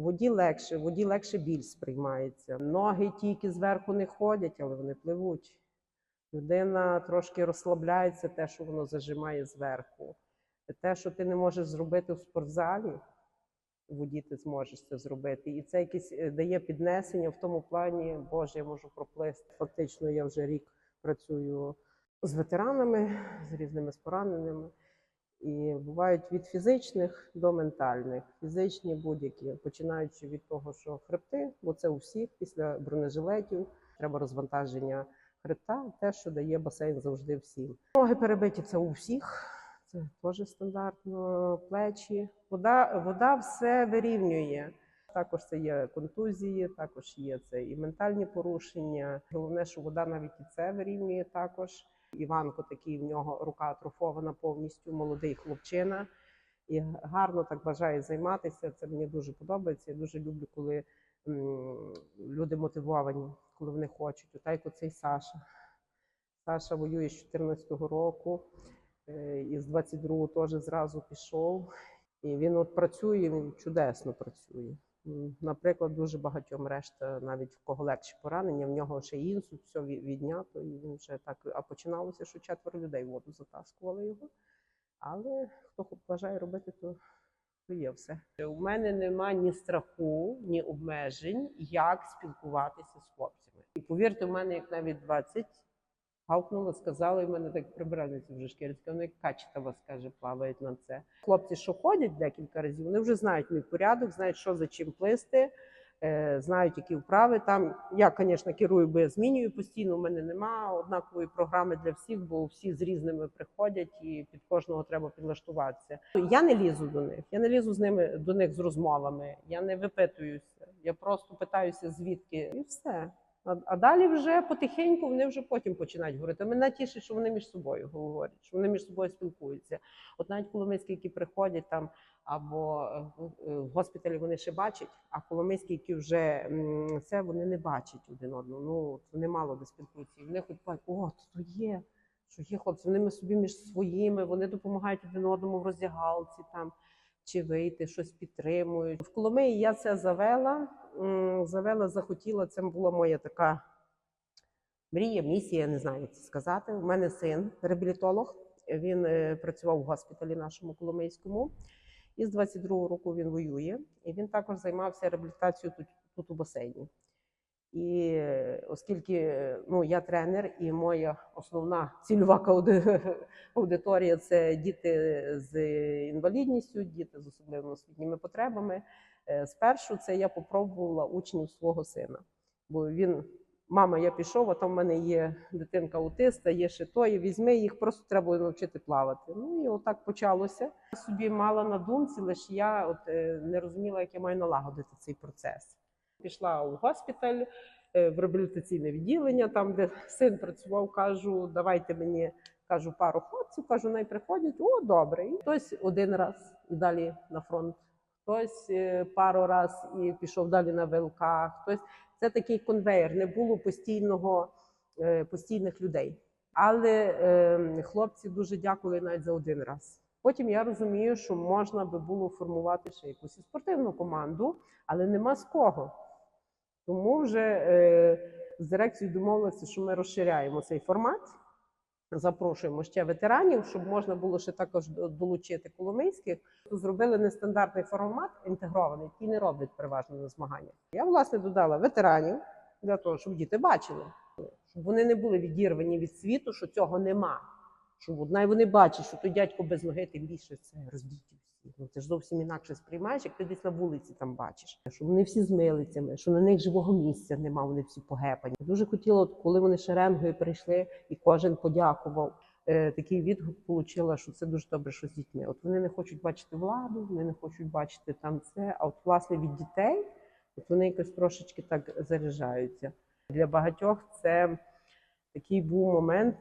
В воді легше, воді легше біль сприймається. Ноги тільки зверху не ходять, але вони пливуть. Людина трошки розслабляється, те, що воно зажимає зверху. Те, що ти не можеш зробити в спортзалі, у воді ти зможеш це зробити. І це якесь е, дає піднесення в тому плані, Боже, я можу проплисти. Фактично, я вже рік працюю з ветеранами, з різними пораненими. І бувають від фізичних до ментальних, фізичні будь-які, починаючи від того, що хребти, бо це у всіх після бронежилетів, треба розвантаження хребта, те, що дає басейн завжди всім. Ноги перебиті це у всіх, це теж стандартно, плечі. Вода, вода все вирівнює. Також це є контузії, також є це і ментальні порушення. Головне, що вода навіть і це вирівнює також. Іванко такий в нього рука атрофована повністю, молодий хлопчина. І гарно так бажає займатися. Це мені дуже подобається. Я дуже люблю, коли люди мотивовані, коли вони хочуть. Отак як оцей Саша. Саша воює з 14-го року, е, і з 22-го теж зразу пішов. І він от працює, він чудесно працює. Наприклад, дуже багатьом решта, навіть в кого легші поранення, в нього ще інсульт, все віднято, і він вже так. А починалося, що четверо людей воду затаскували його. Але хто бажає робити, то, є все. У мене нема ні страху, ні обмежень, як спілкуватися з хлопцями. І повірте, в мене як навіть 20 гавкнули, сказали, і в мене так прибиральниця вже шкірська, вони як качета вас каже, плавають на це. Хлопці, що ходять декілька разів, вони вже знають мій порядок, знають, що за чим плисти, е, знають, які вправи. Там я, звісно, керую, бо я змінюю постійно. У мене нема однакової програми для всіх, бо всі з різними приходять, і під кожного треба підлаштуватися. Я не лізу до них, я не лізу з ними до них з розмовами. Я не випитуюся. Я просто питаюся, звідки, і все. А, а далі вже потихеньку вони вже потім починають говорити. Мене тішить, що вони між собою говорять, що вони між собою спілкуються. От навіть коломийські, які приходять там або е, в- е, госпіталі вони ще бачать, а коломийські, які вже це вони не бачать один одного. Ну вони мало де спілкуються. І вони хоч бачать, о, то є, що є хлопці, вони собі між своїми, вони допомагають один одному в роздягалці там. Чи вийти, щось підтримують. В Коломиї я це завела. Завела, захотіла. Це була моя така мрія, місія, не знаю, як це сказати. У мене син, реабілітолог. Він е, працював в госпіталі нашому Коломийському. І з 22-го року він воює. І він також займався реабілітацією тут, тут у басейні. І оскільки ну, я тренер, і моя основна цільова аудиторія це діти з інвалідністю, діти з особливими освітніми потребами. Е, Спершу це я попробувала учнів свого сина, бо він. Мама, я пішов, а там в мене є дитинка аутиста, є ще то, візьми їх, просто треба навчити плавати. Ну і отак почалося. Я собі мала на думці, лише я от е, не розуміла, як я маю налагодити цей процес. Пішла у госпіталь е, в реабілітаційне відділення, там, де син працював, кажу, давайте мені кажу пару хлопців, кажу, най приходять. О, добре. І хтось один раз і далі на фронт, хтось е, пару раз і пішов далі на ВЛК, хтось це такий конвейер, не було постійного е, постійних людей. Але е, хлопці дуже дякували навіть за один раз. Потім я розумію, що можна би було формувати ще якусь спортивну команду, але нема з кого. Тому вже е, з дирекцією домовилися, що ми розширяємо цей формат. Запрошуємо ще ветеранів, щоб можна було ще також долучити коломийських. Зробили нестандартний формат інтегрований, який не роблять переважно на змаганнях. Я власне додала ветеранів для того, щоб діти бачили, щоб вони не були відірвані від світу, що цього нема. Щоб от, най вони бачать, що той дядько без ноги, тим більше це роздіті всі. Ну це ж зовсім інакше сприймаєш, як ти десь на вулиці там бачиш. Що вони всі з милицями, що на них живого місця нема, вони всі погепані. Дуже хотіла, от, коли вони шеренгою прийшли, і кожен подякував. Е, такий відгук отримала, що це дуже добре, що з дітьми. От вони не хочуть бачити владу, вони не хочуть бачити там це. А от власне від дітей, от вони якось трошечки так заряджаються. Для багатьох це такий був момент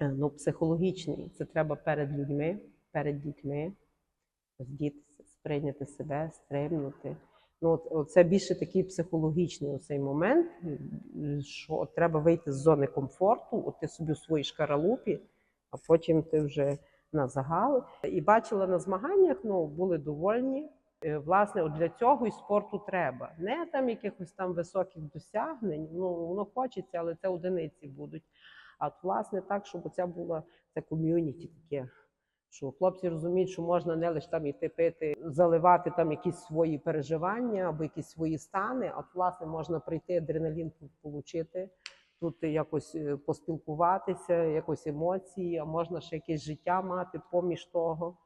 е, ну, психологічний. Це треба перед людьми, перед дітьми роздітися, сприйняти себе, стримнути. Ну, це більше такий психологічний оцей момент, що треба вийти з зони комфорту, от ти собі у своїй шкаралупі, а потім ти вже на загал. І бачила на змаганнях, ну, були довольні. Е, Власне, от для цього і спорту треба. Не там якихось там високих досягнень. Ну воно хочеться, але це одиниці будуть. А от, власне так, щоб це було це ком'юніті таке. Що хлопці розуміють, що можна не лише там іти пити, заливати там якісь свої переживання або якісь свої стани, а власне можна прийти адреналін отримати, тут якось е, поспілкуватися, якось емоції, а можна ще якесь життя мати поміж того.